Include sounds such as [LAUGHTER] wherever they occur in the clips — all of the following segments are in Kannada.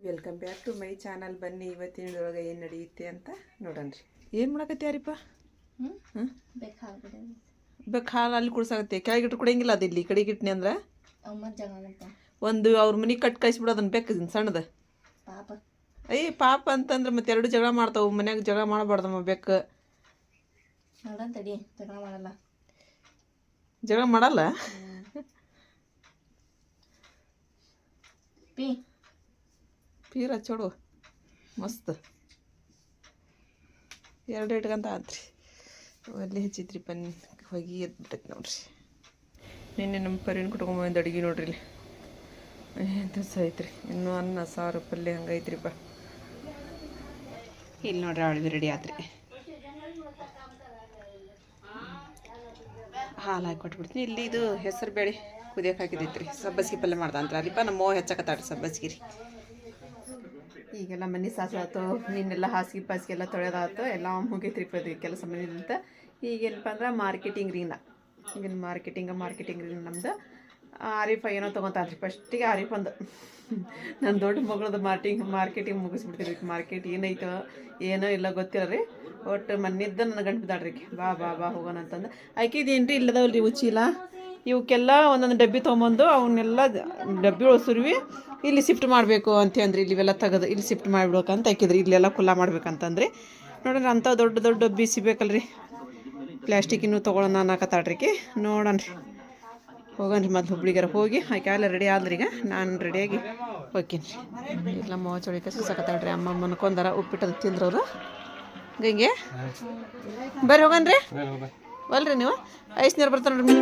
Welcome back to my channel ಬನ್ನಿ ಇವತ್ತಿನೊಳಗೆ ಏನು ನಡೆಯುತ್ತೆ ಅಂತ ನೋಡೋಣ್ರಿ ಏನು ಮಾಡಕತ್ತಾರಿಪ್ಪ ಹ್ಞೂ ಹಾಂ ಬೇಕು ಹಾಲು ಅಲ್ಲಿ ಕುಡ್ಸಾಕತ್ತೆ. ಕೆಳಗಿಟ್ಟು ಕುಡಿಯಂಗಿಲ್ಲ ಅದು ಇಲ್ಲಿ ಅಂದ್ರೆ? ಅಮ್ಮ ಜಗಳ ಅಂತ ಒಂದು ಅವ್ರ ಮನೆಗೆ ಕಟ್ ಕಳಿಸ್ಬಿಡು ಅದನ್ನ ಬೇಕು ಸಣ್ಣದ. ಪಾಪ. ಅಯ್ಯ ಪಾಪ ಅಂತಂದ್ರೆ ಮತ್ತೆ ಎರಡು ಜಗಳ ಮಾಡ್ತಾವು. ಮನ್ಯಾಗ ಜಗಳ ಮಾಡಬಾರ್ದಮ್ಮ ಬೆಕ್ಕ. ನೋಡೋಣ ಜಗಳ ಮಾಡಲ್ಲ. ಜಗಳ ಮಾಡಲ್ಲ? ಪಿ. ಪೀರ ಚಡು. ಮಸ್ತ್. ಎರಡು ಇಟ್ಕೊಂತ ಆತ್ರಿ. ಅಲ್ಲಿ ಹಚ್ಚಿದ್ರಿ ಪನ್ ಹೋಗಿ ಎದ್ಬಿಟ್ಟೈತೆ ನೋಡ್ರಿ. ನಿನ್ನೆ ನಮ್ಮ ಪರಿನ ಕುಟ್ಕೊಂಬಂದು ಅಡುಗೆ ನೋಡ್ರಿ ಇಲ್ಲಿ. ಎಂತ ಐತ್ರಿ. ಇನ್ನೂ ಅನ್ನ, ಸಾರು, ಪಲ್ಯ ಬಾ ಇಲ್ಲಿ ನೋಡ್ರಿ ಅವಳಿದು ರೆಡಿ ಆತ್ರಿ. ಹಾಲು ಹಾಕಿ ಕೊಟ್ಬಿಡ್ತೀನಿ. ಇಲ್ಲಿ ಇದು ಹೆಸರು ಬೇಳೆ ಕುದಿಯಕ್ಕೆ ಹಾಕಿದೈತ್ರಿ. ಸಬ್ಬಸ್ಗಿ ಪಲ್ಯ ಮಾಡ್ದಂತ್ರಿ ಅಲ್ಲಿಪ್ಪ ನಮ್ಮ ಮೋ ಹೆಚ್ಚಕತ್ತಾಡ್ರಿ ಸಬ್ಬಸ್ಗಿ ರೀ. ಈಗೆಲ್ಲ ಮನೆ ಸಾಸ ಆಯ್ತು ನಿನ್ನೆಲ್ಲ ಹಾಸಿಗೆ ಪಾಸಿಗೆಲ್ಲ ತೊಳೆದಾಯ್ತು ಎಲ್ಲ ಮುಗಿತ್ರಿ ಪದಿ ಕೆಲಸ ಮನೆಯಿಂದ ಈಗೇನಪ್ಪ ಅಂದ್ರೆ ಮಾರ್ಕೆಟಿಂಗ್ ರೀನ. ಈಗಿನ ಮಾರ್ಕೆಟಿಂಗ, ಮಾರ್ಕೆಟಿಂಗ್ ರೀ ನಮ್ದು. ಆರಿಫ ಏನೋ ತೊಗೊತಾನ್ರಿ. ಫಸ್ಟಿಗೆ ಆರಿಫ್ ಒಂದು. ನನ್ನ ದೊಡ್ಡ ಮಗಳದ್ದು ಮಾರ್ಟಿಂಗ್, ಮಾರ್ಕೆಟಿಂಗ್ ಮುಗಿಸ್ಬಿಡ್ತೀರಿ ಮಾರ್ಕೆಟ್ ಏನೈತೋ ಏನೋ ಇಲ್ಲ ಗೊತ್ತಿಲ್ಲ ರೀ. ಒಟ್ಟು ಮನ್ನಿದ್ದ ನನ್ನ ಗಂಟು ಬಿದ್ದಾಡ್ರಿ ಬಾ ಬಾ ಬಾ ಹೋಗೋಣ ಅಂತಂದು. ಆಕಿದು ಏನು ರೀ ಇಲ್ಲದವಲ್ಲ ರೀ ಉಚ್ಚಿಲ್ಲ ಇವಕ್ಕೆಲ್ಲ ಒಂದೊಂದು ಡಬ್ಬಿ ತೊಗೊಂಬಂದು ಅವನ್ನೆಲ್ಲ ಡಬ್ಬಿ ಸುರುವಿ ಇಲ್ಲಿ ಶಿಫ್ಟ್ ಮಾಡಬೇಕು ಅಂತಂದ್ರೆ ಇಲ್ಲಿವೆಲ್ಲ ಇಲ್ಲಿ ಇವೆಲ್ಲ ತೆಗೆದು ಇಲ್ಲಿ ಶಿಫ್ಟ್ ಮಾಡಿಬಿಡ್ಬೇಕಂತ ಹಾಕಿದ್ರಿ. ಇಲ್ಲೆಲ್ಲ ಕುಲ್ಲ ಮಾಡ್ಬೇಕಂತಂದ್ರೆ. ನೋಡೋಣ ಅಂಥ ದೊಡ್ಡ ದೊಡ್ಡ ಡಬ್ಬಿ ಪ್ಲಾಸ್ಟಿಕ್ ಪ್ಲಾಸ್ಟಿಕ್ಕಿನೂ ತೊಗೊಳೋಣ ನೋಡೋಣ ರೀ ಹೋಗಣ್ ರೀ ಮತ್ತೆ ಹುಬ್ಳಿಗಾರ ಹೋಗಿ. ಆಕೆ ಎಲ್ಲ ರೆಡಿ ಆದ್ರಿ ಈಗ. ನಾನು ರೆಡಿಯಾಗಿ ಹೋಗ್ತೀನಿ. ರೀ ಇಲ್ಲ ಮಾವ ಚೊಳಿ ಕಸಿ ಸಕತ್ತಾಳ್ರಿ ಅಮ್ಮ ಮನ್ಕೊಂಡಾರ ಉಪ್ಪಿಟ್ಟದ ತಿಂದ್ರವ್ರು. ಗಂಗೆ? ಬರ್ರಿ ಹೋಗನ್ರಿ ಅಲ್ರಿ ನೀವು. ಐಸ್ ನೀರು ಬರ್ತಾನೆ ನೋಡ್ರಿ.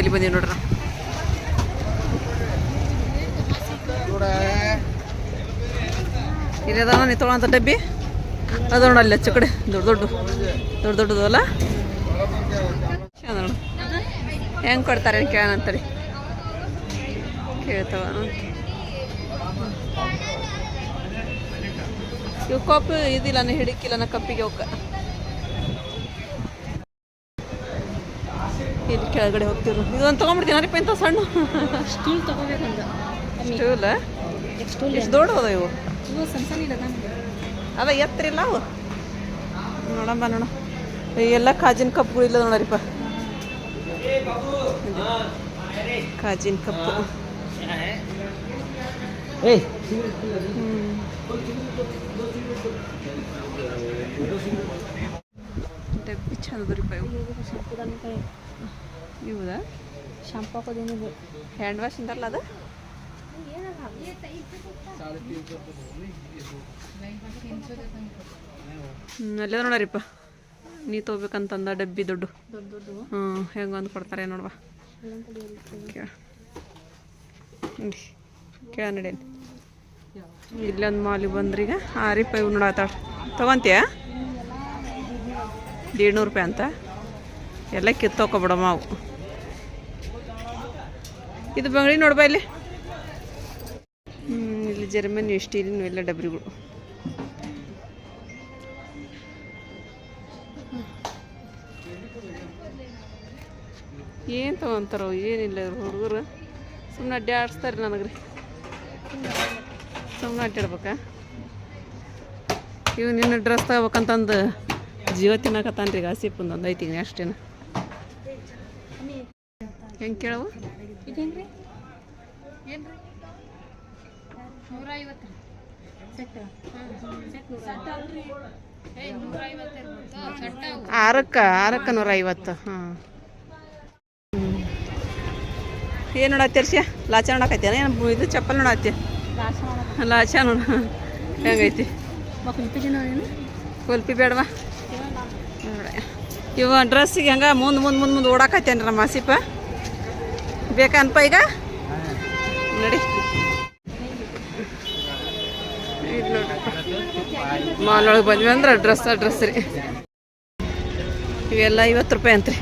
ಇಲ್ಲಿ ದುರ್ಗದ ಬೈಲಿ ಬಂದೀವಿ ನೋಡ್ರಿ ನಾವು. ಇಲ್ಲಿ ಅದಾವ ನೀ ತೊಗೊಳಂತ ಡಬ್ಬಿ ಅದ ನೋಡ ಅಲ್ಲಿ ಹಚ್ಚ ಕಡೆ ದೊಡ್ಡ ದೊಡ್ಡ ದೊಡ್ಡ ದೊಡ್ಡದು ಅಲ್ಲ ಚಂದ ನೋಡು ಹೆಂಗೆ ಕೊಡ್ತಾರೆ ಕೇಳೋಣ ಅಂತಾರೆ ಕೇಳ್ತಾವ ಇವು ಕಪ್ಪು ಇದಿಲ್ಲ ನಾ ಹಿಡಿಕಿಲ್ಲ ನಾ ಕಪ್ಪಿಗೆ ಅವಕ್ಕ ಇಲ್ಲಿ ಕೆಳಗಡೆ ಹೋಗ್ತಿರು ಇದೊಂದು ತೊಗೊಂಡ್ಬಿಡ್ತೀನಿ. ಅರಿಪ ಇಂಥ ಸಣ್ಣ? ಸ್ಟೂಲ್ ತಗೋಬೇಕಂದ ಸ್ಟೂಲ್ ಸ್ಟೂಲ್ ಎಷ್ಟು ದೊಡ್ಡದ ಇವು. ಇವು ಸಣ್ಣ ಸಣ್ಣ ಇಲ್ಲ ಅದ ಎತ್ತರಿಲ್ಲ ಅವು ನೋಡಮ್ಮ ನೋಡ. ಎಲ್ಲ ಕಾಜಿನ ಕಪ್ಗಳು ಇಲ್ಲ ನೋಡರಿಪ್ಪ. ಕಾಜಿನ ಕಪ್ಪು ಡಬ್ಬಿ ಚಂದ ಬರೀಪ ಇವು. ಇವುದ? ಶಾಂಪು ಹಾಕೋದೇನಿದೆ ಹ್ಯಾಂಡ್ ವಾಶ್ ಅಂತಾರಲ್ಲ ಅದು? ಅಲ್ಲೇ ನೋಡರಿಪ್ಪ. ನೀ ತೊಗೋಬೇಕಂತಂದ ಡಬ್ಬಿ ದೊಡ್ಡ. ಹ್ಞೂ ಹೆಂಗೆ ಒಂದು ಕೊಡ್ತಾರೆ ನೋಡುವ. ಕೇಳ. ಕೇಳ ನಡಿ. ಇಲ್ಲೊಂದು ಮಾಲಿಗೆ ಬಂದ್ರಿ ಈಗ. ಆರಿಪ್ಪ ಇವು ನೋಡತ್ತಾಳ ತೊಗೊಂತೀಯ? ಏಳ್ನೂರು ರೂಪಾಯಿ ಅಂತ? ಎಲ್ಲ ಕಿತ್ತೋಕೊಬಿಡಮ್ಮ ಅವು ಇದು ಬಂಗಡಿ ನೋಡ್ಬಾ ಇಲ್ಲಿ. ಇಲ್ಲಿ ಜರ್ಮನ್ ಸ್ಟೀಲಿನ ಎಲ್ಲ ಡಬ್ರಿಗಳು. ಏನು ತಗೊಂತಾರೋ ಏನಿಲ್ಲ ಹುಡುಗರು. ಸುಮ್ಮನೆ ಅಡ್ಡಾಡಿಸ್ತಾರೆ ನನಗೆ ರೀ ಸುಮ್ಮನೆ ಅಡ್ಡಾಡ್ಬೇಕಾ ಇವು ನಿನ್ನ ಡ್ರೆಸ್ ತಗೋಬೇಕಂತಂದು ಜೀವ ತಿನ್ನಕತ್ತಾನ ರೀ ಗಾಸಿಪ್ ಒಂದು ಐತಿ ಅಷ್ಟೇನ ಹೆಂಗೆ ಕೇಳವು ಇದೇನ್ರಿ? ಏನ್ರಿ? ನೂರ ಐವತ್ತು ಆರಕ್ಕೆ ಆರಕ್ಕೆ ನೂರ ಐವತ್ತು ಹಾಂ ಏನು ನೋಡತ್ತೀರ್ಸ್ಯ ಲಾಚ ನೋಡಕತ್ತೇನ ಏನು ಇದು ಚಪ್ಪಲ್ ನೋಡತ್ತಿ? ಲಾಚ ನೋಡ ಹೆಂಗೈತಿ? ಕುಲ್ಪಿ ಬೇಡವಾ? ನೋಡ ಇವ ಡ್ರೆಸ್ಸಿಗೆ ಹೆಂಗೆ? ಮುಂದೆ ಮುಂದೆ ಮುಂದೆ ಮುಂದೆ ಓಡಾಕತ್ತೇನ್ರಿ ನಮ್ಮ ಬೇಕನ್ಪ ಈಗ? ನಡಿ. ಮಾಲ್ ಒಳಗೆ ಬಂದ್ವಿ ಅಂದ್ರೆ ಡ್ರೆಸ್ ಡ್ರೆಸ್ ರೀ. ಇವೆಲ್ಲ ಐವತ್ತು ರೂಪಾಯಿ ಅಂತ್ರಿ.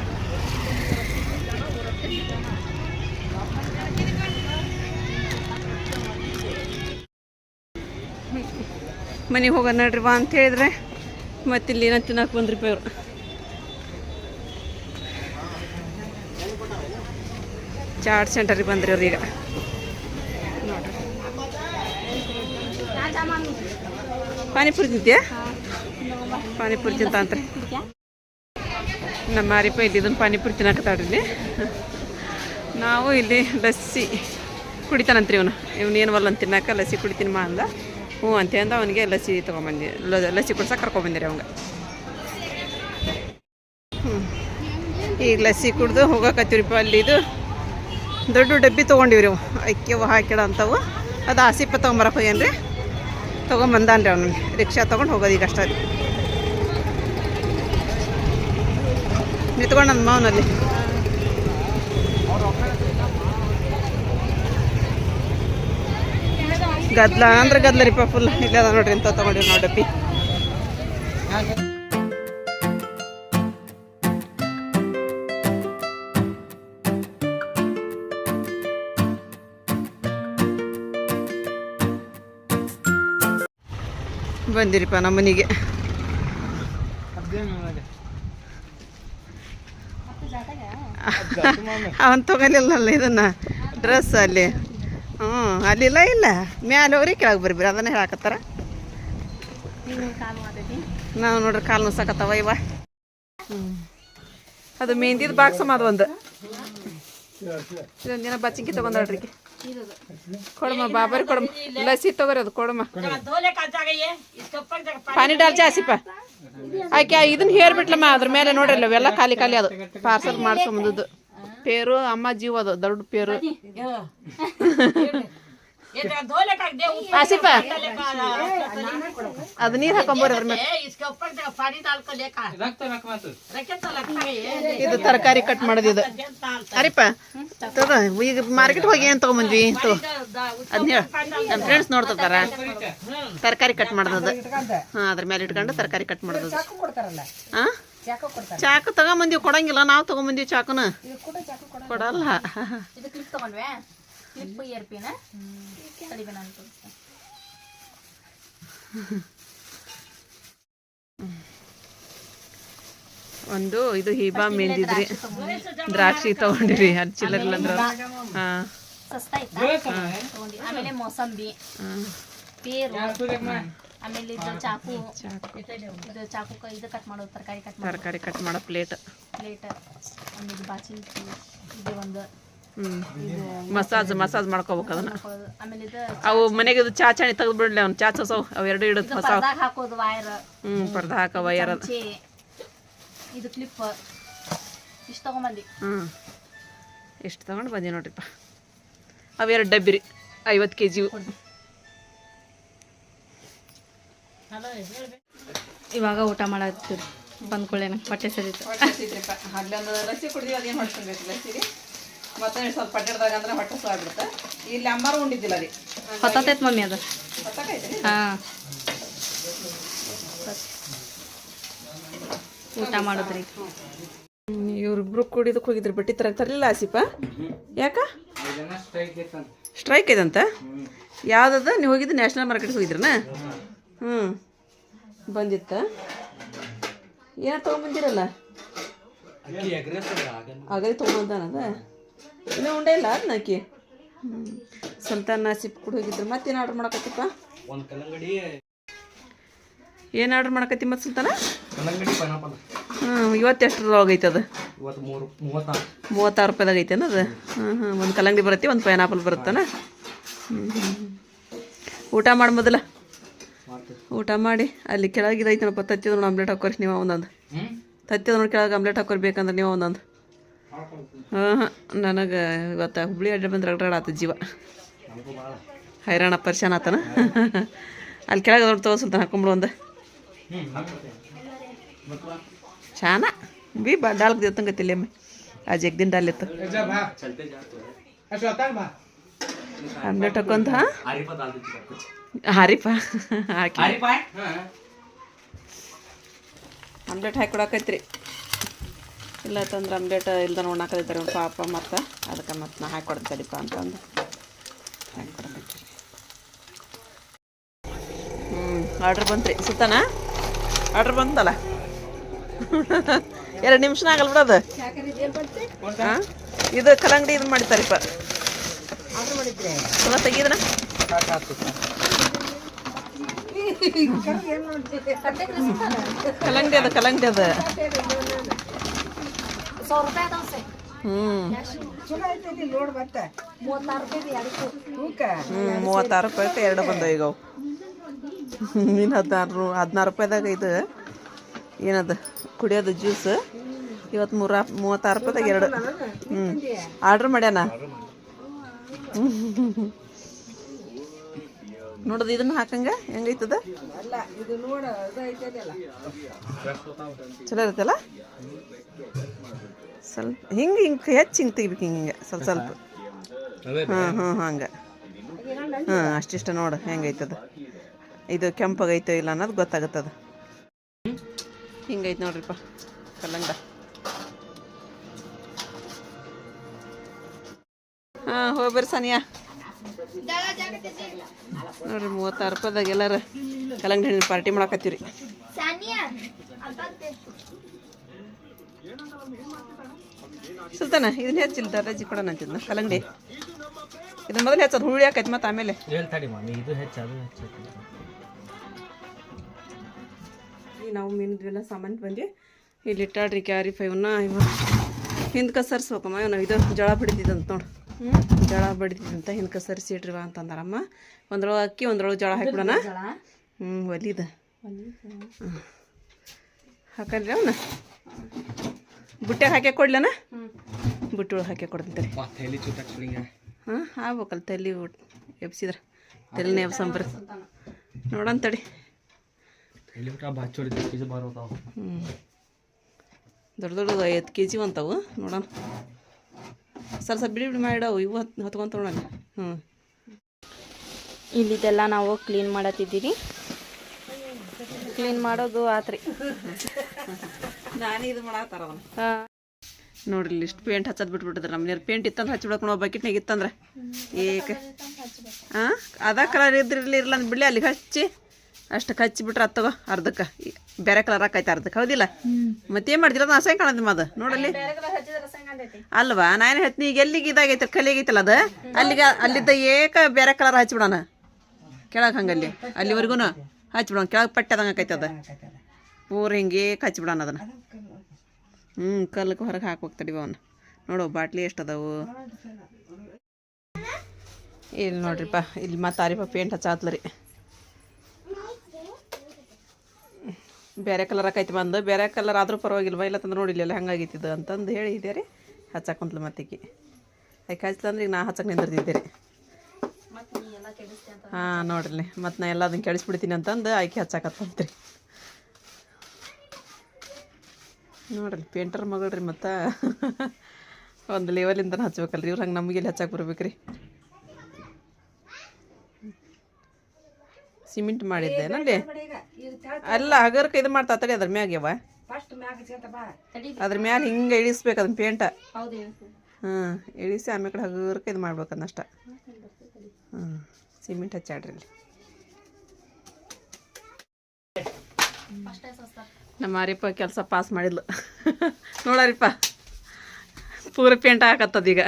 ಮನೆಗೆ ಹೋಗೋಣ ನಡ್ರಿ ಬಾ ಅಂತ ಹೇಳಿದ್ರೆ ಮತ್ತಿಲ್ಲಿ ಏನೋ ತಿನ್ನಕ್ಕೆ ಬಂದ್ರಿ ಇವರು ಚಾಟ್ ಸೆಂಟರಿಗೆ ಬಂದ್ರಿ ಅವ್ರು ಈಗ. ಪಾನಿಪುರಿ ತಿಂತೀಯಾ? ಪಾನಿಪುರಿ ತಿಂತ ಅಂತ್ರಿ ನಮ್ಮ ಮಾರಿಪ ಇಲ್ಲಿ ಇದನ್ನು ಪಾನಿಪುರಿ ತಿನ್ನಕತ್ತಾಡ್ರಿ ನಾವು ಇಲ್ಲಿ ಲಸ್ಸಿ ಕುಡಿತಾನಂತ್ರಿ ಇವನು. ಇವನು ಏನು ಒಲ್ಲ ತಿನ್ನಕ ಲಸ್ಸಿ ಕುಡಿತೀನಿ ಮಾ ಅಂದ. ಹ್ಞೂ ಅಂತ ಅಂದ. ಅವನಿಗೆ ಲಸ್ಸಿ ತೊಗೊಂಬಂದಿ ಲಸ್ಸಿ ಕುಡ್ಸಕ್ಕೆ ಕರ್ಕೊಂಬಂದಿರಿ ಅವಂಗ. ಹ್ಞೂ ಈಗ ಲಸ್ಸಿ ಕುಡಿದು ಹೋಗೋಕತ್ತೀವ್ರಿಪ್ಪ ಅಲ್ಲಿ ಇದು ದೊಡ್ಡ ಡಬ್ಬಿ ತೊಗೊಂಡಿವ್ರಿ ಅವು ಅಕ್ಕಿವು ಹಾಕಿಡ ಅಂಥವು ಅದು ಆಸಿಪ್ಪ ತೊಗೊಂಬರಕ್ಕೆ ಹೋಗ್ಯಾನ್ರಿ. ತೊಗೊಂಬಂದಾನ್ರಿ ಅವನು. ರಿಕ್ಷಾ ತೊಗೊಂಡು ಹೋಗೋದು ಈಗ ಅಷ್ಟೇ. ನಿಂತ್ಕೊಂಡು ನನ್ನ ಮಾವನಲ್ಲಿ. ಗದ್ಲ ಅಂದ್ರೆ ಗದ್ಲ ರೀ ಫುಲ್ ಇಲ್ಲ ನೋಡ್ರಿ ಅಂತ ತೊಗೊಂಡಿವಿ ನಾವು ಡಬ್ಬಿ. ಬಂದಿರಿಪ್ಪ ನಮ್ಮ ಮನೆಗೆ. [LAUGHS] ಅವನ್ ತಗೊಲಿಲ್ಲಲ್ಲ ಇದನ್ನ ಡ್ರೆಸ್ ಅಲ್ಲಿ. ಹ್ಞೂ ಅಲ್ಲಿಲ್ಲ ಇಲ್ಲ. ಮ್ಯಾಲೆ ಹೋಗ್ರಿ ಕೆಳಗೆ ಬರ್ಬಿರಿ ಅದನ್ನ ಹೇಳಕತ್ತಾರ. ನಾವು ನೋಡ್ರಿ ಕಾಲು ನುಸಾಕತ್ತವ ಇವ. ಹ್ಞೂ ಅದು ಮೆಹಂದಿದ ಬಾಕ್ಸಮ್ಮ ಅದು ಒಂದು. ಇದೊಂದಿನ ಬಚ್ಚಿಂಕಿ ತಗೊಂಡ್ರಿ ಕೊಡಮ್ಮ ಬಾಬರಿ ಕೊಡಮ್ಮ. ಲಸಿ ತಗೋರಿ ಅದು ಕೊಡಮ್ಮ. ಪಾನಿ ಡಾಲ್ ಜಾಸಿಪ್ಪ ಆಕೆ ಇದನ್ನ ಹೇರ್ಬಿಟ್ಲಮ್ಮ ಅದ್ರ ಮೇಲೆ ನೋಡ್ರಿ ಅವೆಲ್ಲ ಖಾಲಿ ಖಾಲಿ ಅದು. ಪಾರ್ಸಲ್ ಮಾಡ್ಸ್ಕೊಂಬಂದದ್ದು ಪೇರು ಅಮ್ಮ ಜೀವ ಅದು ದೊಡ್ಡ ಪೇರು. [LAUGHS] ಆಸಿಪ ಅದು ನೀರು ಮೇಲೆ ಇದು ತರಕಾರಿ ಕಟ್ ಮಾಡೋದು ಇದು. ಅರಿಪ್ಪ ತಗೋ ಈಗ ಮಾರ್ಕೆಟ್ ಹೋಗಿ ಏನ್ ತಗೊಂಬಂದ್ವಿ? ಅದ್ನ ಹೇಳ. ನಮ್ಮ ಫ್ರೆಂಡ್ಸ್ ನೋಡ್ತಿರ್ತಾರ. ತರಕಾರಿ ಕಟ್ ಮಾಡೋದು ಹಾಂ ಅದ್ರ ಮೇಲೆ ಇಟ್ಕೊಂಡು ತರಕಾರಿ ಕಟ್ ಮಾಡೋದು ಹಾ ಚಾಕು ತಗೊಂಬಂದಿವಿ ಕೊಡಂಗಿಲ್ಲ. ನಾವು ತಗೊಂಬಂದಿವಿ ಚಾಕುನ. ಕೊಡಲ್ಲ. ಇದು ಕ್ಲಿಪ್ ಇಯರ್ ಪಿನ ಅಂತ ಒಂದು ಇದು ಹಿಬಾ ಮೆಂದಿದ್ರಿ ದ್ರಾಕ್ಷಿ ತಗೊಂಡಿರಿ ಅಂದ್ರೆ ಹಾಂ. ಆಮೇಲೆ ಮೋಸಂಬಿ ಪೇರು ಆಮೇಲೆ ಇದು ಚಾಕು. ಇದು ಚಾಕು ಇದು ಕಟ್ ಮಾಡೋದು ತರಕಾರಿ ಕಟ್ ಮಾಡೋದು. ತರಕಾರಿ ಕಟ್ ಮಾಡೋ ಪ್ಲೇಟ್ ಪ್ಲೇಟ್ ಆಮೇಲೆ ಬಾಚಿ ಇದು ಒಂದು. ಮಸಾಜ್ ಮಸಾಜ್ ಮಾಡ್ಕೋಬೇಕು ಅದನ್ನ. ಆಮೇಲೆ ಇದು ಅವು ಮನೆಗೆ ಇದು ಚಾ ಚಾಣಿ ತೆಗೆದು ಬಿಡ್ಲಿ ಅವ್ನು. ಚಾ ಚಸವು ಅವು ಎರಡು ಇಡೋದು ಹೊಸ ಪರ್ದಾಗ ಹಾಕೋದು ವೈರ್ ಹ್ಞೂ ಪರ್ದ ಹಾಕ ವೈರ್ ಅದು. ಇದು ಕ್ಲಿಪ್ ಇಷ್ಟು ತಗೊಂಬಂದಿ. ಹ್ಞೂ ಎಷ್ಟು ತಗೊಂಡು ಬಂದಿ ನೋಡ್ರಿಪ್ಪ. ಅವೆರಡು ಡಬ್ಬಿ ರೀ ಐವತ್ತು ಕೆ ಜಿ ಇವಾಗ ಊಟ ಮಾಡತ್ತೀರಿ ಬಂದ್ಕೊಳ್ಳೇನ ಹೊಟ್ಟೆ ಸರಿ ಲಸಿ ಕುಡಿದ್ವಿ ಅದೇನು ಮಾಡ್ಕೊಳ್ಬೇಕು ಲಸಿ ರೀ ಮತ್ತೆ ಸ್ವಲ್ಪ ಪಡ್ಡದಾಗ ಅಂದ್ರೆ ಹೊಟ್ಟೆ ಸ್ವಾಗ್ಬಿಡುತ್ತೆ ಇಲ್ಲಿ ಅಂಬಾರು ಉಂಡಿದ್ದಿಲ್ಲ ರೀ. ಹೊತ್ತೈತೆ ಮಮ್ಮಿ ಅದು. ಹಾಂ. ಊಟ ಮಾಡಿದ್ರಿ. ಇವ್ರಿಬ್ರು ಕುಡಿದಕ್ಕೆ ಹೋಗಿದ್ರು ಬಟ್ಟಿ ತರ ತರಲಿಲ್ಲ ಆಸಿಪ? ಯಾಕ? ಸ್ಟ್ರೈಕ್ ಇದಂತ ಯಾವ್ದದ? ನೀವು ಹೋಗಿದ್ದು ನ್ಯಾಷನಲ್ ಮಾರ್ಕೆಟ್ಗೆ ಹೋಗಿದ್ರನ? ಹ್ಞೂ ಬಂದಿತ್ತ? ಏನೋ ತೊಗೊಂಬಂದಿರಲ್ಲ? ಆಗಲಿ ತೊಗೊಂಬಂದಾನದ? ಇನ್ನೂ ಉಂಡೆ ಇಲ್ಲ ಅದನ್ನ ಆಕಿ ಹ್ಞೂ ಸುಲ್ತಾನ ಸಿಪ್ ಕೂಡ ಹೋಗಿದ್ರು. ಮತ್ತೇನು ಆರ್ಡ್ರ್ ಮಾಡಕತ್ತಿಪ್ಪ? ಏನು ಆರ್ಡ್ರ್ ಮಾಡಕತ್ತಿ ಮತ್ತೆ ಸುಲ್ತಾನ? ಹ್ಞೂ ಇವತ್ತು ಎಷ್ಟರೊಳಗೆ ಐತೆ ಅದು ಮೂವತ್ತಾರು. ರೂಪಾಯಿದಾಗ ಐತೆ ಅದು? ಹಾಂ ಹಾಂ ಒಂದು ಕಲ್ಲಂಗಡಿ ಬರುತ್ತೆ ಒಂದು ಪೈನಾಪಲ್ ಬರುತ್ತಾನ? ಹ್ಞೂ ಹ್ಞೂ ಊಟ ಮಾಡಿ ಮೊದಲ. ಊಟ ಮಾಡಿ. ಅಲ್ಲಿ ಕೆಳಗೆ ಐತೆ ನೋಡಪ್ಪ ತತ್ತಿದ ನೋಡಿ ಆಮ್ಲೆಟ್ ಹಾಕೋರಿ ನೀವು ಒಂದೊಂದು. ತತ್ತಿದ ನೋಡಿ ಕೆಳಗೆ ಆಮ್ಲೆಟ್ ಹಾಕೋರಿ ಬೇಕಂದ್ರೆ ನೀವು ಒಂದೊಂದು. ಹಾಂ ಹಾಂ ನನಗೆ ಇವತ್ತು ಹುಬ್ಳಿ ಅಡ್ಡ ಬಂದ್ರೆ ಆತ ಜೀವ. ಹೈರಾಣ ಪರ್ಶಾನ್ ಆತನ. ಅಲ್ಲಿ ಕೆಳಗೆ ದೊಡ್ಡ ತಗೋಸುಲ್ತಾನ ಹಾಕೊಂಬಿಡು ಒಂದು. ಚಾನ? ಬಿ ಬಾ ಡಾಲ್ಕ್ ದೇವತಂಗತಿಲ್ಲ ಅಮ್ಮ. ಆ ಜಗ್ದಿನ ಡಾಲ್ ಇತ್ತು. ಆಮ್ಲೆಟ್ ಹಾಕೊಂತ ಹಾಂ? ಆರಿಪ ದಾಲ್ತಿ ಹಾರಿಪ್ಪ ಹಾಕಿ ಆಮ್ಲೆಟ್ ಹಾಕಿ ಕೊಡಕೈತ್ರಿ ಇಲ್ಲ ತಂದ್ರೆ ಆಮ್ಲೆಟ್ ಇಲ್ದ ಅವ್ರ ಪಾಪ ಮತ್ತು. ಅದಕ್ಕೆ ಮತ್ತೆ ನಾ ಹಾಕಿ ಕೊಡ್ತೇರಿಪ್ಪ ಅಂತಂದು. ಹಾಕಿ ಕೊಡಕೈತ್ರಿ ಆರ್ಡ್ರ್ ಬಂತ್ರಿ. ಸುತ್ತಾನ? ಆರ್ಡ್ರ್ ಬಂತಲ್ಲ? [LAUGHS] ಎರಡು ನಿಮಿಷನ ಆಗಲ್ಲ ಬಿಡೋದು ಹಾಂ? ಇದು ಕಲ್ಲಂಗಡಿ ಇದು ಮಾಡಿತಾರಿಪ್ಪ ಚಲೋ ಕಲಂಗಡಿ ಕಲ್ಲಂಗಡಿ ಅದ. ಕಲ್ಲಂಗಡಿ ಅದ. ಸಾವಿರ ರೂಪಾಯಿ ಅದಾವ ಸರ್ ಮೂವತ್ತಾರು ರೂಪಾಯಿ ಎರಡು ಹ್ಞೂ ಮೂವತ್ತಾರು ರೂಪಾಯಿ ಎರಡು ಬಂದವು ಈಗ ಅವು. ಇನ್ನು ಹದಿನಾರು ಹದಿನಾರು ರೂಪಾಯ್ದಾಗ ಇದು ಏನದು ಕುಡಿಯೋದು ಜ್ಯೂಸ್. ಇವತ್ತು ಮೂರ ಮೂವತ್ತಾರು ರೂಪಾಯಿದಾಗ ಎರಡು. ಹ್ಞೂ ಆರ್ಡ್ರ್ ಮಾಡ್ಯಾನ? ನೋಡೋದು ಇದನ್ನ ಹಾಕಂಗ? ಹೆಂಗೈತದ? ಚಲೋ ಇರುತ್ತಲ್ಲ? ಸ್ವಲ್ಪ ಹಿಂಗೆ ಹಿಂಗೆ ಹೆಚ್ಚು ಹಿಂಗೆ ತೆಗಿಬೇಕು ಹಿಂಗೆ ಹಿಂಗೆ ಸ್ವಲ್ಪ ಸ್ವಲ್ಪ. ಹಾಂ ಹಾಂ ಹಂಗೆ. ಹಾಂ ಅಷ್ಟಿಷ್ಟ ನೋಡು ಹೆಂಗೈತದ. ಇದು ಕೆಂಪಾಗೈತೋ ಇಲ್ಲ ಅನ್ನೋದು ಗೊತ್ತಾಗುತ್ತದ. ಹಿಂಗೈತೆ ನೋಡ್ರಿಪ್ಪ ಕಲ್ಲಂಗಡ. ಹಾಂ ಹೋಗ್ಬರ್ರಿ ಸನಿಯಾ. ನೋಡ್ರಿ ಮೂವತ್ತಾರು ರೂಪಾಯ್ದಾಗ ಎಲ್ಲಾರ ಕಲ್ಲಂಗಡಿ ಹಣ್ಣಿನ ಪಾರ್ಟಿ ಮಾಡಕತ್ತೀವಿ ಸುಲ್ತಾನ ಇದನ್ನ ಹೆಚ್ಚಿಲ್ಲ ರಜಿ ಕೊಡೋಣ ಅಂತಿದ್ನ ಕಲಂಗಡಿ ಇದನ್ನ ಮೊದಲು ಹೆಚ್ಚೋದು ಹುಳಿ ಹಾಕೈತಿ ಮತ್ತೆ ಆಮೇಲೆ. ಹೇಳ್ತಾಡಿ ಮಮ್ಮಿ ಇದು ಹೆಚ್ಚು ಅದು ಹೆಚ್ಚು ಈಗ ನಾವು ಮೀನದ್ವೆಲ್ಲ ಸಾಮಾನು ಬಂದ್ವಿ. ಇಲ್ಲಿ ಇಟ್ಟಾಡ್ರಿ ಕ್ಯಾರಿ ಫೈವ್ನ ಇವಾಗ ಹಿಂದ್ಕ ಸರ್ಸ್ಬೇಕಮ್ಮ ಇವ್ ನಾವು ಇದು ಜಳ ಬಡಿದಿದಂತ ನೋಡು. ಹ್ಞೂ ಜಳ ಬಡಿದಿದಂತ ಹಿಂದ್ಕ ಸರ್ಸಿ ಇಟ್ರಿವ ಅಂತಂದಾರಮ್ಮ. ಒಂದ್ರೊಳಗೆ ಅಕ್ಕಿ ಒಂದ್ರೊಳಗೆ ಜಳ ಹಾಕ್ಬಿಡೋಣ. ಹ್ಞೂ ಒಲಿದ. ಹಾಕಲ್ರಿ ಅವನ್ನ ಬುಟ್ಟ್ಯಾಗ ಹಾಕಿ ಕೊಡ್ಲೇನ? ಬುಟ್ಟಿ ಒಳಗೆ ಹಾಕಿ ಕೊಡ್ತೀನಿ ಹಾಂ ಆಗ್ಬೇಕಲ್ಲ ತಲೆ ಎಬ್ಸಿದ್ರ. ತಲೆನೇ ಎಬ್ಸಂಬ್ರಿ ನೋಡೋಣ ತಡಿ. ಹ್ಞೂ ದೊಡ್ಡ ದೊಡ್ಡದು ಐದು ಕೆ ಜಿ ಅಂತವು ನೋಡೋಣ. ಸ್ವಲ್ಪ ಸ್ವಲ್ಪ ಬಿಡಿ ಬಿಡಿ ಮಾಡಿಡವು. ಇವು ಹತ್ ಹೊತ್ಕೊಂತ ನೋಡೋಣ ಹ್ಞೂ ಇಲ್ಲಿದೆಲ್ಲ ನಾವು ಕ್ಲೀನ್ ಮಾಡತ್ತಿದ್ದೀರಿ ಕ್ಲೀನ್ ಮಾಡೋದು ಆತ್ರಿ. ನಾನೇ ಇದು ಮಾಡತ್ತಾರ ನೋಡ್ರಿ ಇಷ್ಟು ಪೇಂಟ್ ಹಚ್ಚದ್ ಬಿಟ್ಬಿಟ್ಟಿದ್ರೆ ನಮ್ಮ ನೀರು ಪೇಂಟ್ ಇತ್ತಂದ್ರೆ ಹಚ್ಬಿಡಕ್ಕೆ ನಾವು ಬಕೆಟ್ನಾಗ ಇತ್ತಂದ್ರೆ. ಏಕ ಹಾಂ ಅದ ಕಲರ್ ಇದ್ರಿರ್ಲಿ ಇರಲ್ಲ ಅಂದ್ ಬಿಡ್ಲಿ ಅಲ್ಲಿಗೆ ಹಚ್ಚಿ ಅಷ್ಟು ಹಚ್ಚಿ ಬಿಟ್ರೆ ಹತ್ತಗೋ ಅರ್ಧಕ್ಕೆ. ಬೇರೆ ಕಲರ್ ಹಾಕೈತೆ ಅರ್ಧಕ್ಕೆ. ಹೌದಿಲ್ಲ? ಮತ್ತೇನು ಮಾಡ್ತೀರ? ಅದು ಅಸಹ್ಯ ಕಾಣದ್ ಅದು. ನೋಡಲ್ಲಿ. ಅಲ್ವಾ? ನಾನು ಹೇಳ್ತೀನಿ ಈಗ ಎಲ್ಲಿಗೆ ಇದಾಗೈತೆ ಕಲಿಯಾಗೈತಲ್ಲ ಅದು? ಅಲ್ಲಿಗೆ ಅಲ್ಲಿದ್ದ ಏಕ ಬೇರೆ ಕಲರ್ ಹಚ್ಬಿಡೋಣ. ಕೆಳಗೆ ಹಂಗಲ್ಲಿ. ಅಲ್ಲಿವರೆಗೂ ಹಚ್ಬಿಡೋಣ. ಕೆಳಗೆ ಪಟ್ಟದಂಗೆ ಆಕೈತೆ ಅದು. ಪೂರ ಹಿಂಗೆ ಹಚ್ಬಿಡೋಣ ಅದನ್ನು. ಹ್ಞೂ ಕಲ್ಲಕ್ಕೆ ಹೊರಗೆ ಹಾಕಿ ತಡಿವ ಅವನ್ನ ನೋಡು ಬಾಟ್ಲಿ ಎಷ್ಟು ಅದಾವು ಇಲ್ಲಿ ನೋಡ್ರಿಪ್ಪ ಇಲ್ಲಿ ಮತ್ತೆ ಆರಿಪ ಪೇಂಟ್ ಹಚ್ಚಾತ್ಲ ರೀ. ಬೇರೆ ಕಲರ್ ಹಾಕೈತಿ ಬಂದು ಬೇರೆ ಕಲರ್ ಆದರೂ ಪರವಾಗಿಲ್ವ? ಇಲ್ಲ ತಂದ್ರೆ ನೋಡಿ ಹಂಗಾಗಿತ್ತಿದ್ದು ಅಂತಂದು ಅಂತಂದು ಹೇಳಿದ್ದೆ ರೀ. ಹಚ್ಚಾಕೊಂತ್ಲ ಮತ್ತಿಗೆ ಅದಕ್ಕೆ ಹಚ್ತಂದ್ರೆ ಈಗ ನಾ ಹಚ್ಚಕ್ಕೆ ನಿಂದಿರ್ತಿದ್ದೆ ರೀ. ಹಾಂ ನೋಡ್ರಿ. ಮತ್ತು ನಾ ಎಲ್ಲ ಅದನ್ನು ಕೆಡಿಸ್ಬಿಡ್ತೀನಿ ಅಂತಂದು ಆಯ್ಕೆ ಹಚ್ಚಾಕತ್ತಂತ್ರಿ. ನೋಡ್ರಿ ಪೇಂಟರ್ ಮಗಳ್ರಿ ಮತ್ತು. ಒಂದು ಲೆವೆಲಿಂದ ಹಚ್ಬೇಕಲ್ರಿ ಇವ್ರು ಹಂಗೆ ನಮಗೆ ಇಲ್ಲಿ ಹಚ್ಚಕ್ಕೆ ರೀ ಸಿಮೆಂಟ್ ಮಾಡಿದ್ದೇನಲ್ಲಿ ಅಲ್ಲ ಹಗರ್ಕ ಇದು ಮಾಡ್ತಾ ತಡಿ ಅದ್ರ ಮ್ಯಾಗ ಅವ ಅದ್ರ ಮ್ಯಾಲ ಹಿಂಗೆ ಇಳಿಸ್ಬೇಕು ಅದನ್ನ ಪೇಂಟ ಹಾಂ ಇಳಿಸಿ ಆಮೇಲೆ ಕಡೆ ಹಗರ್ಕ ಇದು ಮಾಡ್ಬೇಕು ಅದನ್ನಷ್ಟ ಹ್ಞೂ ಸಿಮೆಂಟ್ ಹಚ್ಚಾಡ್ರಿ ಇಲ್ಲಿ. ನಮ್ಮ ಮಾರಿಪ್ಪ ಕೆಲಸ ಪಾಸ್ ಮಾಡಿದ್ಲು. ನೋಡರಿಪ್ಪ. ಪೂರ ಪೇಂಟ್ ಹಾಕತ್ತದ ಈಗ.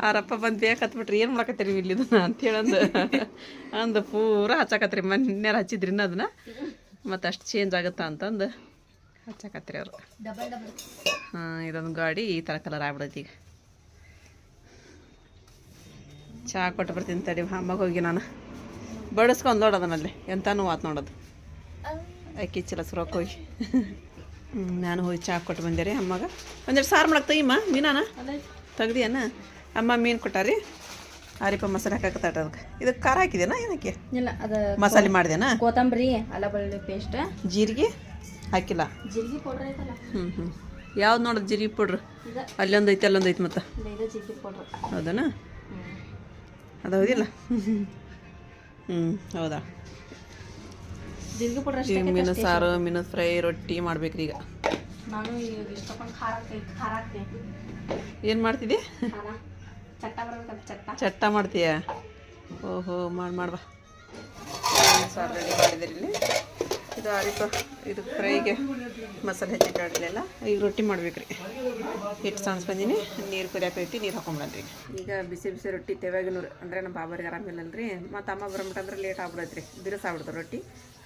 ಅವರಪ್ಪ ಬಂದು ಬೇಕತ್ಬಿಟ್ರಿ ಏನು ಮಾಡಕತ್ತೀರಿ ಇಲ್ಲಿ ಇದನ್ನ ಅಂತೇಳಂದು ಅಂದು ಪೂರ ಹಚ್ಚಾಕತ್ರಿ. ಮೊನ್ನೆ ಹಚ್ಚಿದ್ರಿ ಇನ್ನ ಅದನ್ನ. ಮತ್ತು ಅಷ್ಟು ಚೇಂಜ್ ಆಗುತ್ತಾ ಅಂತಂದು ಹಚ್ಚಾಕತ್ರಿ ಅವರು. ಹಾಂ ಇದೊಂದು ಗಾಡಿ ಈ ಥರ ಕಲರ್ ಆಗ್ಬಿಡೈತಿ ಈಗ. ಚಹಾ ಕೊಟ್ಟು ಬರ್ತೀನಿ ತಡಿ. ಅಮ್ಮಗೆ ಹೋಗಿ ನಾನು. ಬಡಿಸ್ಕೊಂಡು ನೋಡೋದನಲ್ಲಿ ಎಂತನೂ ಆತು ನೋಡೋದು. ಅಕ್ಕಿ ಚಲ ಸುರಕ್ಕೆ ಹೋಗಿ ನಾನು ಹೋಗಿ ಚಾ ಕೊಟ್ಟು ಬಂದೆ ರೀ ಅಮ್ಮಗೆ ಒಂದೆರಡು ಸಾರು ಮಾಡಕ್ಕೆ ತೆಗಿಮ್ಮ ಮೀನಾನ ತೆಗ್ದಿಯನ್ನ ಅಮ್ಮ ಮೀನು ಕೊಟ್ಟಾರಿ ಆರಿಪ ಮಸಾಲೆ ಹಾಕತ್ತಾಟ ಅದಕ್ಕೆ ಇದಕ್ಕೆ ಖಾರ ಹಾಕಿದೇನಾ ಏನಕ್ಕೆ ಇಲ್ಲ ಅದು ಮಸಾಲೆ ಮಾಡಿದೆನಾ ಕೊತ್ತಂಬರಿ ಅಲ್ಲ ಬೆಳ್ಳುಳ್ಳಿ ಪೇಸ್ಟ್ ಜೀರಿಗೆ ಹಾಕಿಲ್ಲ. ಜೀರಿಗೆ ಪೌಡ್ರ್ ಐತಲ್ಲ? ಹ್ಞೂ ಹ್ಞೂ ಯಾವ್ದು ನೋಡೋದು ಜೀರಿಗೆ ಪೌಡ್ರ್ ಅಲ್ಲೊಂದು ಐತೆ ಅಲ್ಲೊಂದು ಐತೆ ಮತ್ತೆ. ಹೌದನಾ? ಅದು ಹೌದಿಲ್ಲ? ಹ್ಞೂ ಹೌದಾ? ಜೀರಿಗೆ ಪೌಡ್ರ್ ಅಷ್ಟೇ ಮೀನು ಸಾರು ಮೀನು ಫ್ರೈ ರೊಟ್ಟಿ ಮಾಡ್ಬೇಕ್ರಿ ಈಗ. ನಾನು ಈಗ ಇಷ್ಟಕೊಂಡು ಖಾರ ಖಾರ ಏನು ಮಾಡ್ತಿದ್ದಿ? ಚಟ್ಟ ಬರ್ಬೇಕಂತ ಚಟ್ಟ. ಚಟ್ಟ ಮಾಡ್ತೀಯ? ಓಹೋ ಮಾಡಿ ಮಾಡ್ಬಾ ಸಾರು ರೆಡಿ ಮಾಡಿದಿರಿ ಇಲ್ಲಿ? ಇದು ಅದಕ್ಕೆ ಇದು ಫ್ರೈಗೆ ಮಸಾಲೆ ಹಚ್ಚಿಟ್ಟಿರಲಿಲ್ಲ ಈಗ ರೊಟ್ಟಿ ಮಾಡ್ಬೇಕು ರೀ ಹಿಟ್ಟು ಬಂದೀನಿ ನೀರು ಕುದಿಯಾಕೈತಿ ನೀರು ಹಾಕೊಂಡ್ಬಂದ್ರಿ ಈಗ ಬಿಸಿ ಬಿಸಿ ರೊಟ್ಟಿ ತೆವಾಗಿನೂರು ನೂರು ಅಂದರೆ ನಮ್ಮ ಬಾಬರಿಗೆ ಆರಾಮಿಲ್ಲಲ್ರಿ ಮತ್ತು ಅಮ್ಮ ಬರಮಟಂದ್ರೆ ಲೇಟ್ ಆಗ್ಬಿಡತ್ರಿ. ರೀ ಬಿರುಸಾಗ್ಬಿಡ್ತು ರೊಟ್ಟಿ.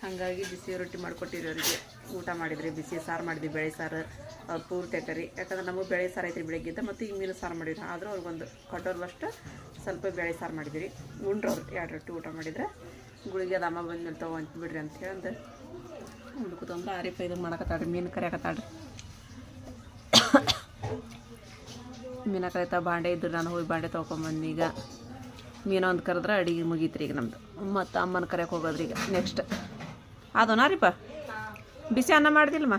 ಹಾಗಾಗಿ ಬಿಸಿ ರೊಟ್ಟಿ ಮಾಡಿಕೊಟ್ಟಿರಿ ಅವರಿಗೆ ಊಟ ಮಾಡಿದ್ರಿ. ಬಿಸಿ ಸಾರು ಮಾಡಿದ್ವಿ, ಬೇಳೆ ಸಾರು ಅವ್ರು ಪೂರ್ತಿ ಹಾಕರಿ ಯಾಕಂದ್ರೆ ನಮಗೆ ಬೇಳೆ ಸಾರು ಐತ್ರಿ ಬೆಳಗ್ಗೆದ್ದ ಮತ್ತು ಈಗ ಮೀನು ಸಾರು ಮಾಡಿದ್ರು. ಆದರೂ ಅವ್ರಿಗೊಂದು ಕಟ್ಟೋರ್ವಷ್ಟು ಸ್ವಲ್ಪ ಬೇಳೆ ಸಾರು ಮಾಡಿದ್ವಿ ಉಂಡ್ರವ್ರು ಎರಡು ರೊಟ್ಟಿ ಊಟ ಮಾಡಿದ್ರೆ. ಗುಳಿಗೆ ಅದು ಅಮ್ಮ ಬಂದ್ಮೇಲೆ ತೊಗೊಂತ ಬಿಡ್ರಿ ಅಂತ ಹೇಳಿ ಹುಡುಕುತ್ತಂದ್ರೆ ಆರಿಫ ಇದು ಮಾಡಕತ್ತಾಡ್ರಿ ಮೀನು ಕರಿಯಾಕತ್ತಾಡ್ರಿ ಮೀನ ಕರೀತಾ ಬಾಂಡೆ ಇದ್ರು, ನಾನು ಹೋಗಿ ಬಾಂಡೆ ತೊಗೊಂಬಂದು ಈಗ. ಮೀನು ಒಂದು ಕರೆದ್ರೆ ಅಡಿಗೆ ಮುಗೀತ್ರಿ ಈಗ ನಮ್ದು. ಮತ್ತು ಅಮ್ಮನ ಕರೆಯಕ್ಕೆ ಹೋಗೋದ್ರಿ ಈಗ ನೆಕ್ಸ್ಟ್ ಅದೋನಾ ರೀಪ ಬಿಸಿ ಅನ್ನ ಮಾಡ್ದಿಲ್ಲಮ್ಮ?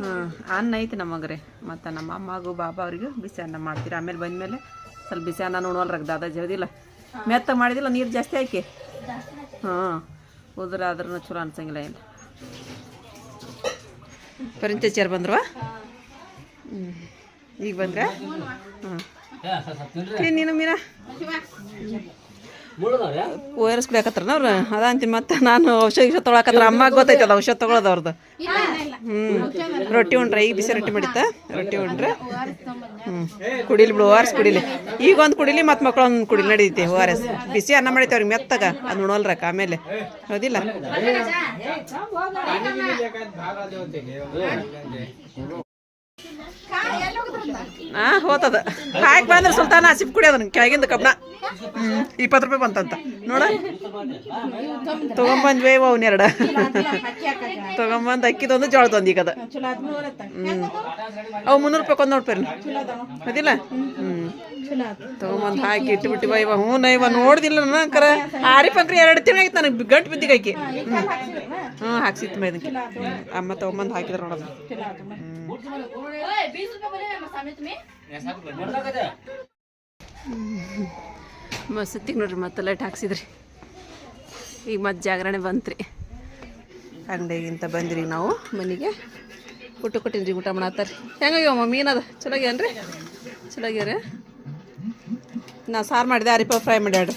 ಹ್ಞೂ ಅನ್ನ ಐತಿ ನಮಗ್ರಿ ಮತ್ತು ನಮ್ಮ ಅಮ್ಮಗೂ ಬಾಬಾ ಅವ್ರಿಗೂ ಬಿಸಿ ಅನ್ನ ಮಾಡ್ತೀರಿ. ಆಮೇಲೆ ಬಂದಮೇಲೆ ಸ್ವಲ್ಪ ಬಿಸಿ ಅನ್ನ ನೋಡೋಲ್ರಾಗ ದಾದ ಜಲ್ದಿಲ್ಲ ಮೆತ್ತ ಮಾಡಿದಿಲ್ಲ, ನೀರು ಜಾಸ್ತಿ ಹಾಕಿ? ಹಾಂ ಉದ್ರ ಆದ್ರೂ ಚಲೋ ಅನ್ಸಂಗಿಲ್ಲ ಏನು ಪರಿಚಯರು ಬಂದ್ರವಾ? ಹ್ಞೂ ಈಗ ಬಂದ್ರ? ಹಾಂ ನೀನು ಮೀನಾ ಓ ಆರ್ ಎಸ್ ಕುಡಿಯಾಕತ್ರ ಅವ್ರು? ಅದ ಅಂತೀನಿ ಮತ್ತೆ ನಾನು ಔಷಧ ಗಿಷಧ ತೊಳಕತ್ರ ಅಮ್ಮಗೆ ಗೊತ್ತೈತಲ್ಲ ಔಷಧ ತೊಗೊಳೋದು ಅವ್ರದ್ದು ಹ್ಞೂ ರೊಟ್ಟಿ ಉಂಡ್ರೆ ಈಗ ಬಿಸಿ ರೊಟ್ಟಿ ಮಾಡಿತ್ತ ರೊಟ್ಟಿ ಉಂಡ್ರೆ. ಹ್ಞೂ ಕುಡಿಲಿ ಬಿಡು ಓರ್ಸ್ ಕುಡಿಲಿ. ಈಗ ಒಂದು ಕುಡಿಲಿ ಮತ್ತೆ ಮಕ್ಕಳು ಒಂದು ಕುಡಿಲಿ ನಡೀತಿ. ಓ ಆರ್ ಎಸ್ ಬಿಸಿ ಅನ್ನ ಮಾಡಿತೇವ್ರಿ ಅವ್ರಿಗೆ ಮೆತ್ತಗ. ಅದು ನೋಡಲ್ರಕ್ಕ ಆಮೇಲೆ. ಹೌದಿಲ್ಲ? ಹಾ ಹೋತದ. ಹಾಕಿ ಬಂದ್ರೆ ಸುಲ್ತಾನ ಹಸಿಪ್ ಕುಡಿಯೋದನ್ನ ಕೆಳಗಿಂದ ಕಬ್ಬಣ. ಹ್ಮ್, ಇಪ್ಪತ್ತು ರೂಪಾಯಿ ಬಂತಂತ. ನೋಡ. ತಗೊಂಬಂದ್ವಿ ಅವನ್ನೆರಡ ತಗೊಂಬಂದ್ ಅಕ್ಕಿದೊಂದು ಜೋಳದೊಂದು ಈಗ ಅದ ಹ್ಮ್. ಅವು ಮುನ್ನೂರು ರೂಪಾಯಿ ಕೊಂದ್ ನೋಡ್ಪೇರಿ ಅದಿಲ್ಲ? ಹ್ಮ್. ತಗೊಂಬಂದ್ ಹಾಕಿ ಇಟ್ಟು ಇವ ಹ್ಞೂ ನಾ ಇವ ನೋಡ್ದಿಲ್ಲ ಆರಿ ಆರಿಫಂಕ್ರಿ ಎರಡು ತಿಂಗಳಾಗಿತ್ತು ನನಗೆ, ಗಂಟು ಬಿದ್ದಿಗೆ ಆಕಿ ಹ್ಞೂ ಹಾಕ್ಸಿತ್ತು ಮೈದಕ್ಕೆ ಅಮ್ಮ ತಗೊಂಬಂದು ಹಾಕಿದ್ರು ನೋಡೋದು ಮಸ್ತಿಗೆ ನೋಡ್ರಿ ಮತ್ತೆ ಲೈಟ್ ಹಾಕ್ಸಿದ್ರಿ. ಈಗ ಮತ್ತೆ ಜಾಗರಣೆ ಬಂತ್ರಿ. ಅಂಗಡಿಗಿಂತ ಬಂದ್ರಿ ನಾವು ಮನೆಗೆ. ಊಟ ಕೊಟ್ಟಿನ್ರಿ ಊಟ ಮಾಡತ್ತಾರ. ಹೆಂಗಾಗ್ಯಾವ ಮೀನದ ಚಲೋ ಚಲೋಗ್ಯಾರ ನಾ ಸಾರು ಮಾಡಿದೆ ಅರಿಪ ಫ್ರೈ ಮಾಡ್ಯಾಡ್ರಿ